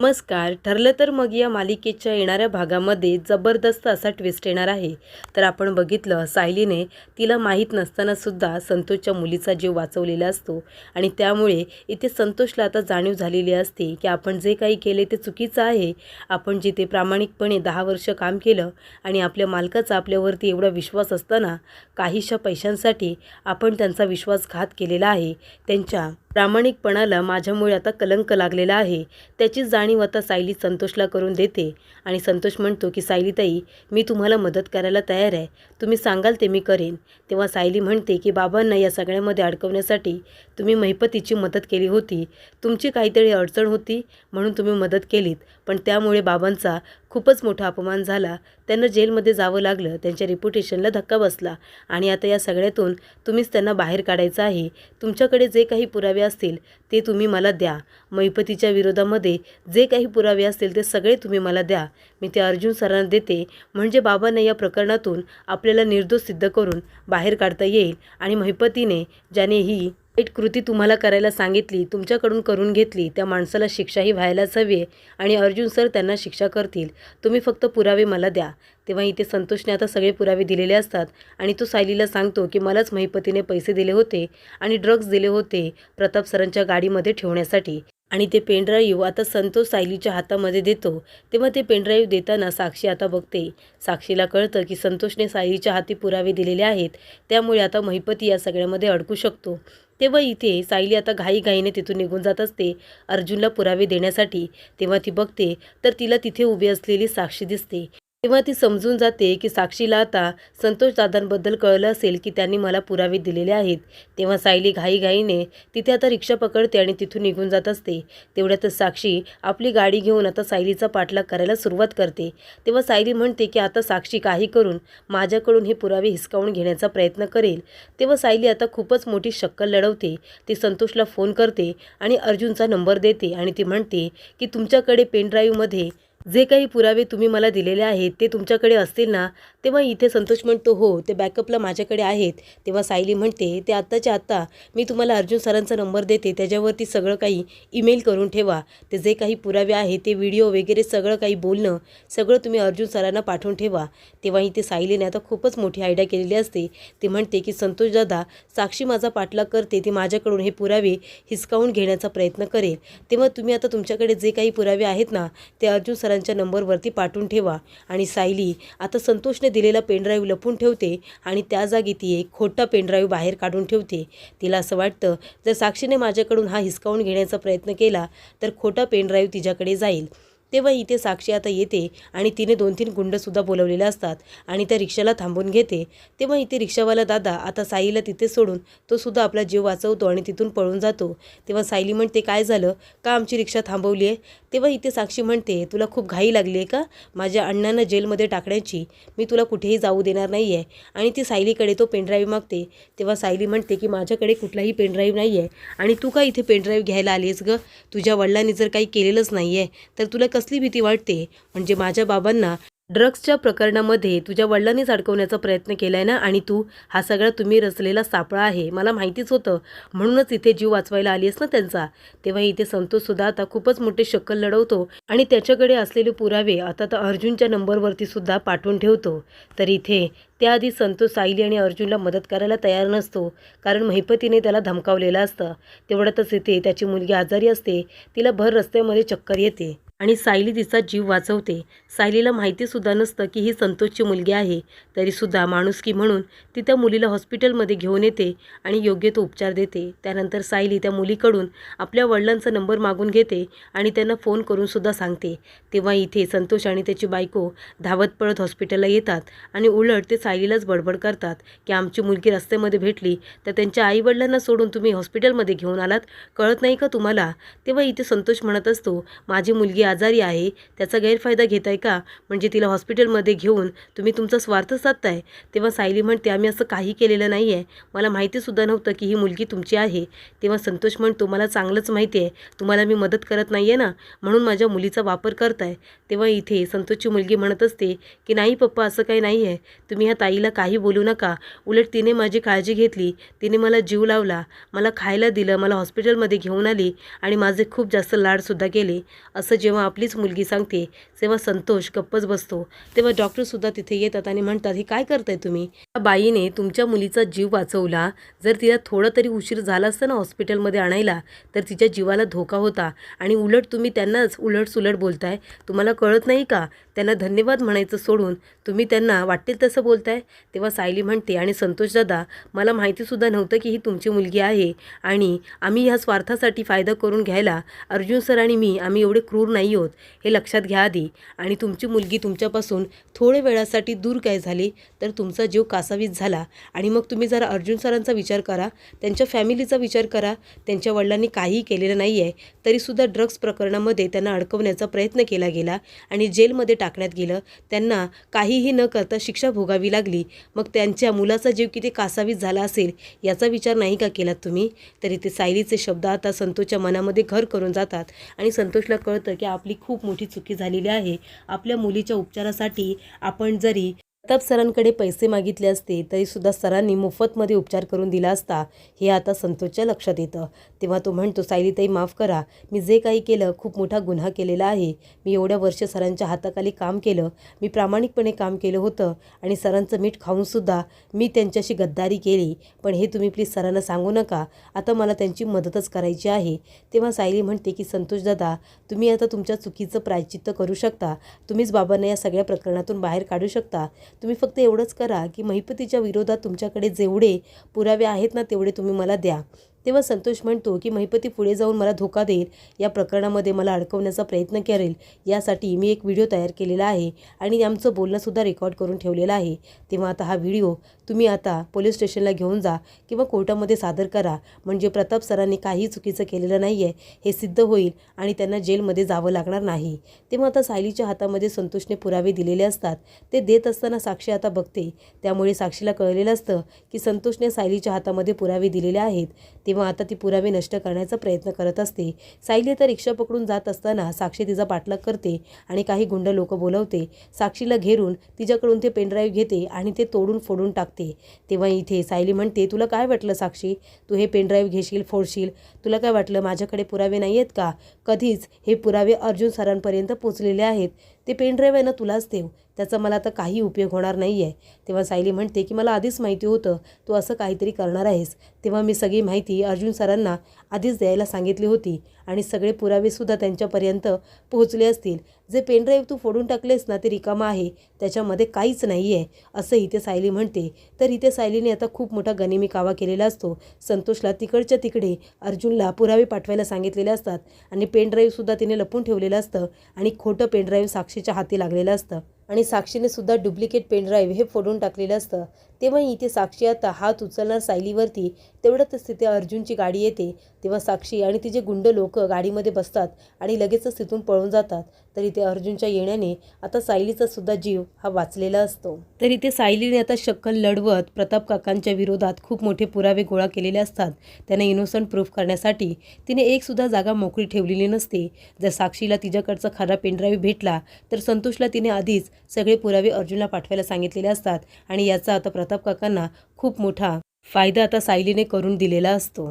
नमस्कार. ठरलं तर मग या मालिकेच्या येणाऱ्या भागामध्ये जबरदस्त असा ट्विस्ट येणार आहे. तर आपण बघितलं सायलीने तिला माहीत नसतानासुद्धा संतोषच्या मुलीचा जीव वाचवलेला असतो आणि त्यामुळे इथे संतोषला आता जाणीव झालेली असते की आपण जे काही केले ते चुकीचं आहे. आपण जिथे प्रामाणिकपणे दहा वर्ष काम केलं आणि आपल्या मालकाचा आपल्यावरती एवढा विश्वास असताना काहीशा पैशांसाठी आपण त्यांचा विश्वासघात केलेला आहे. त्यांच्या प्रामाणिकपणाला माझ्यामुळे आता कलंक लागलेला आहे. त्याची जाणीव आता सायली संतोषला करून देते. आणि संतोष म्हणतो की सायलीताई मी तुम्हाला मदत करायला तयार आहे. तुम्ही सांगाल ते मी करेन. तेव्हा सायली म्हणते की बाबांना या सगळ्यामध्ये अडकवण्यासाठी तुम्ही महिपतीची मदत केली होती. तुमची काहीतरी अडचण होती म्हणून तुम्ही मदत केलीत. पण त्यामुळे बाबांचा खूपच मोठा अपमान झाला. त्यांना जेलमध्ये जावं लागलं. त्यांच्या रिप्युटेशनला धक्का बसला. आणि आता या सगळ्यातून तुम्हीच त्यांना बाहेर काढायचं आहे. तुमच्याकडे जे काही पुरावे असतील ते तुम्ही मला द्या. मैपतीच्या विरोधामध्ये जे काही पुरावे असतील ते सगळे तुम्ही मला द्या. मी ते अर्जुन सरांना देते. म्हणजे बाबांना या प्रकरणातून आपल्याला निर्दोष सिद्ध करून बाहेर काढता येईल. आणि महिपतीने ज्याने ही वाईट कृती तुम्हाला करायला सांगितली तुमच्याकडून करून घेतली त्या माणसाला शिक्षाही व्हायलाच हवी आणि अर्जुन सर त्यांना शिक्षा करतील. तुम्ही फक्त पुरावे मला द्या. तेव्हा इथे संतोषने आता सगळे पुरावे दिलेले असतात आणि तो सायलीला सांगतो की मलाच महिपतीने पैसे दिले होते आणि ड्रग्ज दिले होते प्रताप सरांच्या गाडीमध्ये ठेवण्यासाठी. आणि ते पेनड्राईव्ह आता संतोष सायलीच्या हातामध्ये देतो. तेव्हा ते पेनड्राईव्ह देताना साक्षी आता बघते. साक्षीला कळतं की संतोषने सायलीच्या हाती पुरावे दिलेले आहेत. त्यामुळे आता महिपती या सगळ्यामध्ये अडकू शकतो. तेव्हा इथे सायली आता घाईघाईने तिथून निघून जात असते. अर्जुनला पुरावे देण्यासाठी तेव्हा ती बघते तर तिला तिथे उभी असलेली साक्षी दिसते. तेव्हा ती समजून जाते की साक्षीला आता संतोष दादांबद्दल कळलं असेल की त्यांनी मला पुरावे दिलेले आहेत. तेव्हा सायली घाईघाईने तिथे आता रिक्षा पकडते आणि तिथून निघून जात असते. तेवढ्यातच साक्षी आपली गाडी घेऊन आता सायलीचा पाठलाग करायला सुरुवात करते. तेव्हा सायली म्हणते की आता साक्षी काही करून माझ्याकडून हे पुरावे हिसकावून घेण्याचा प्रयत्न करेल. तेव्हा सायली आता खूपच मोठी शक्कल लढवते. ती संतोषला फोन करते आणि अर्जुनचा नंबर देते आणि ती म्हणते की तुमच्याकडे पेनड्राईव्हमध्ये जे काही पुरावे तुम्ही मला दिलेले आहेत ते तुमच्याकडे असतील ना तेव्हा इथे संतोष म्हणतो हो ते बॅकअपला माझ्याकडे आहेत. तेव्हा सायली म्हणते ते आत्ताच्या आत्ता मी तुम्हाला अर्जुन सरांचा नंबर देते त्याच्यावरती सगळं काही ईमेल करून ठेवा. ते जे काही पुरावे आहेत ते व्हिडिओ वगैरे सगळं काही बोलणं सगळं तुम्ही अर्जुन सरांना पाठवून ठेवा. तेव्हा इथे सायलीने आता खूपच मोठी आयडिया केलेली असते. ती म्हणते की संतोष दादा साक्षी माझा पाठलाग करते ती माझ्याकडून हे पुरावे हिसकावून घेण्याचा प्रयत्न करेल. तेव्हा तुम्ही आता तुमच्याकडे जे काही पुरावे आहेत ना ते अर्जुन मित्रांच्या नंबरवरती पाठवून ठेवा. आणि सायली आता संतोषने दिलेला पेनड्राईव्ह लपून ठेवते आणि त्या जागी ती एक खोटा पेनड्राईव्ह बाहेर काढून ठेवते. तिला असं वाटतं जर साक्षीने माझ्याकडून हा हिसकावून घेण्याचा प्रयत्न केला तर खोटा पेनड्राईव्ह तिच्याकडे जाईल. तेव्हा इथे साक्षी आता येते आणि तिने दोन तीन गुंडसुद्धा बोलवलेले असतात आणि त्या रिक्षाला थांबून घेते. तेव्हा इथे रिक्षावाला दादा आता साईला तिथे सोडून तो सुद्धा आपला जीव वाचवतो आणि तिथून पळून जातो. तेव्हा सायली म्हणते काय झालं? का आमची रिक्षा थांबवली आहे तेव्हा इथे साक्षी म्हणते तुला खूप घाई लागली आहे का? माझ्या अण्णांना जेलमध्ये टाकण्याची. मी तुला कुठेही जाऊ देणार नाही आहे आणि ती सायलीकडे तो पेनड्राईव्ह मागते. तेव्हा सायली म्हणते की माझ्याकडे कुठलाही पेनड्राईव्ह नाही आहे आणि तू का इथे पेनड्राईव्ह घ्यायला आलीस गं? तुझ्या वडिलांनी जर काही केलेलंच नाही आहे तर तुला कसली भीती वाटते? म्हणजे माझ्या बाबांना ड्रग्सच्या प्रकरणामध्ये तुझ्या वडिलांनीच अडकवण्याचा प्रयत्न केला आहे ना? आणि तू हा सगळा तुम्ही रचलेला सापळा आहे. मला माहितीच होतं. म्हणूनच इथे जीव वाचवायला आली आहेस ना त्यांचा? तेव्हा इथे संतोषसुद्धा आता खूपच मोठे शक्कल लढवतो आणि त्याच्याकडे असलेले पुरावे आता तर अर्जुनच्या नंबरवरती सुद्धा पाठवून ठेवतो. तर इथे त्याआधी संतोष सायली आणि अर्जुनला मदत करायला तयार नसतो. कारण महिपतीने त्याला धमकावलेलं असतं. तेवढ्यातच इथे त्याची मुलगी आजारी असते. तिला भर रस्त्यामध्ये चक्कर येते. आणि सायली तिचा जीव वाचवते. सायलीला माहितीसुद्धा नसतं की ही संतोषची मुलगी आहे. तरीसुद्धा माणुसकी म्हणून ती त्या मुलीला हॉस्पिटलमध्ये घेऊन येते आणि योग्य तो उपचार देते. त्यानंतर सायली त्या मुलीकडून आपल्या वडिलांचा नंबर मागून घेते आणि त्यांना फोन करूनसुद्धा सांगते. तेव्हा इथे संतोष आणि त्याची बायको धावत पळत हॉस्पिटलला येतात आणि उलट ते सायलीलाच बडबड करतात की आमची मुलगी रस्त्यामध्ये भेटली तर त्यांच्या आईवडिलांना सोडून तुम्ही हॉस्पिटलमध्ये घेऊन आलात? कळत नाही का तुम्हाला? तेव्हा इथे संतोष म्हणत असतो माझी मुलगी आजारी आहे त्याचा गैरफायदा घेताय का? म्हणजे तिला हॉस्पिटलमध्ये घेऊन तुम्ही तुमचा स्वार्थ साधताय. तेव्हा सायली म्हणते आम्ही असं काही केलेलं नाही आहे मला माहितीसुद्धा नव्हतं की ही मुलगी तुमची आहे. तेव्हा संतोष म्हणतो मला चांगलंच माहिती आहे. तुम्हाला मी मदत करत नाही आहे ना? म्हणून माझ्या मुलीचा वापर करताय. तेव्हा इथे संतोषची मुलगी म्हणत असते की नाही पप्पा असं काही नाही आहे तुम्ही ह्या ताईला काही बोलू नका. उलट तिने माझी काळजी घेतली. तिने मला जीव लावला. मला खायला दिलं. मला हॉस्पिटलमध्ये घेऊन आली आणि माझे खूप जास्त लाडसुद्धा केले. असं जेव्हा जेव्हा आपलीच मुलगी सांगते तेव्हा संतोष गप्पच बसतो. तेव्हा डॉक्टरसुद्धा तिथे येतात आणि म्हणतात हे काय करताय तुम्ही? त्या बाईने तुमच्या मुलीचा जीव वाचवला. जर तिला थोडं तरी उशीर झाला असतं ना हॉस्पिटलमध्ये आणायला तर तिच्या जीवाला धोका होता. आणि उलट तुम्ही त्यांनाच उलटसुलट बोलताय. तुम्हाला कळत नाही का? त्यांना धन्यवाद म्हणायचं सोडून तुम्ही त्यांना वाटेल तसं बोलताय? तेव्हा सायली म्हणते आणि संतोष दादा मला माहितीसुद्धा नव्हतं की ही तुमची मुलगी आहे. आणि आम्ही ह्या स्वार्थासाठी फायदा करून घ्यायला अर्जुन सर आणि मी आम्ही एवढे क्रूर नाही आहोत हे लक्षात घ्या आधी. आणि तुमची मुलगी तुमच्यापासून थोड्या वेळासाठी दूर काय झाली तर तुमचा जीव कासावीस झाला. आणि मग तुम्ही जरा अर्जुन सरांचा विचार करा त्यांच्या फॅमिलीचा विचार करा. त्यांच्या वडिलांनी काहीही केलेलं नाही आहे तरीसुद्धा ड्रग्ज प्रकरणामध्ये त्यांना अडकवण्याचा प्रयत्न केला गेला आणि जेलमध्ये टाकण्यात गेलं. त्यांना काहीही न करता शिक्षा भोगावी लागली. मग त्यांच्या मुलाचा जीव किती कासावीस झाला असेल याचा विचार नाही का केलात तुम्ही? तरी ते सायलीचे शब्द आता संतोषच्या मनामध्ये घर करून जातात. आणि संतोषला कळतं की आपली खूप मोठी चुकी झालेली आहे. आपल्या मुलीच्या उपचारासाठी आपण जरी प्रताप सरांकडे पैसे मागितले असते तरीसुद्धा सरांनी मोफतमध्ये उपचार करून दिला असता हे आता संतोषच्या लक्षात येतं. तेव्हा तो म्हणतो सायलीताई माफ करा. मी जे काही केलं खूप मोठा गुन्हा केलेला आहे. मी एवढ्या वर्ष सरांच्या हाताखाली काम केलं. मी प्रामाणिकपणे काम केलं होतं आणि सरांचं मीठ खाऊनसुद्धा मी त्यांच्याशी गद्दारी केली. पण हे तुम्ही प्लीज सरांना सांगू नका. आता मला त्यांची मदतच करायची आहे. तेव्हा सायली म्हणते की संतोष दादा तुम्ही आता तुमच्या चुकीचं प्रायचित्त करू शकता. तुम्हीच बाबांना या सगळ्या प्रकरणातून बाहेर काढू शकता. तुम्ही फक्त एवढंच करा की महिपतीच्या विरोधात तुमच्याकडे जेवढे पुरावे आहेत ना तेवढे तुम्ही मला द्या. तेव्हा संतोष म्हणतो की महिपती पुढे जाऊन मला धोका देईल या प्रकरणामध्ये मला अडकवण्याचा प्रयत्न करेल यासाठी मी एक व्हिडिओ तयार केलेला आहे आणि आमचं बोलणंसुद्धा रेकॉर्ड करून ठेवलेलं आहे. तेव्हा आता हा व्हिडिओ तुम्ही आता पोलीस स्टेशनला घेऊन जा किंवा कोर्टामध्ये सादर करा. म्हणजे प्रताप सरांनी काही चुकीचं केलेलं नाही आहे हे सिद्ध होईल आणि त्यांना जेलमध्ये जावं लागणार नाही. तेव्हा आता सायलीच्या हातामध्ये संतोषने पुरावे दिलेले असतात. ते देत असताना साक्षी आता बघते. त्यामुळे साक्षीला कळलेलं असतं की संतोषने सायलीच्या हातामध्ये पुरावे दिलेले आहेत. तेव्हा आता ती पुरावे नष्ट करण्याचा प्रयत्न करत असते. सायली आता रिक्षा पकडून जात असताना साक्षी तिचा पाठलाग करते आणि काही गुंड लोक बोलवते. साक्षीला घेरून तिच्याकडून ते पेनड्राईव्ह घेते आणि ते तोडून फोडून टाकते. तेव्हा इथे सायली म्हणते तुला काय वाटलं साक्षी? तू हे पेनड्राईव्ह घेशील फोडशील? तुला काय वाटलं? माझ्याकडे पुरावे नाही आहेत का? कधीच हे पुरावे अर्जुन सरांपर्यंत पोचलेले आहेत. ते पेनड्राईव्ह आहे ना तुलाच देव त्याचा मला आता काही उपयोग होणार नाही आहे तेव्हा सायली म्हणते की मला आधीच माहिती होतं. तू असं काहीतरी करणार आहेस. तेव्हा मी सगळी माहिती अर्जुन सरांना आधीच द्यायला सांगितली होती. आणि सगळे पुरावेसुद्धा त्यांच्यापर्यंत पोहोचले असतील. जे पेनड्राईव्ह तू फोडून टाकलेस ना ते रिकामा आहे. त्याच्यामध्ये काहीच नाही आहे असं इथे सायली म्हणते. तर इथे सायलीने आता खूप मोठा गनिमी कावा केलेला असतो. संतोषला तिकडच्या तिकडे अर्जुनला पुरावे पाठवायला सांगितलेले असतात आणि पेनड्राईव्हसुद्धा तिने लपून ठेवलेलं असतं आणि खोटं पेनड्राईव्ह साक्षीच्या हाती लागलेलं असतं. आणि साक्षीने सुद्धा डुप्लिकेट पेनड्राईव्ह हे फोडून टाकलेलं असतं. तेव्हा इथे साक्षी आता हात उचलणार सायलीवरती तेवढ्यातच तिथे अर्जुनची गाडी येते. तेव्हा साक्षी आणि तिचे गुंड लोक गाडीमध्ये बसतात आणि लगेचच तिथून पळून जातात. तर इथे अर्जुनच्या येण्याने आता सायलीचा सुद्धा जीव हा वाचलेला असतो. तर इथे सायलीने आता शक्कल लढवत प्रताप काकांच्या विरोधात खूप मोठे पुरावे गोळा केलेले असतात. त्यांना इनोसंट प्रूफ करण्यासाठी तिने एकसुद्धा जागा मोकळी ठेवलेली नसते. जर साक्षीला तिच्याकडचा खरा पेनड्राईव्ह भेटला तर संतोषला तिने आधीच सगळे पुरावे अर्जुनला पाठवायला सांगितलेले असतात आणि याचा आता प्रताप काकांना खूप मोठा फायदा आता सायलीने करून दिलेला असतो.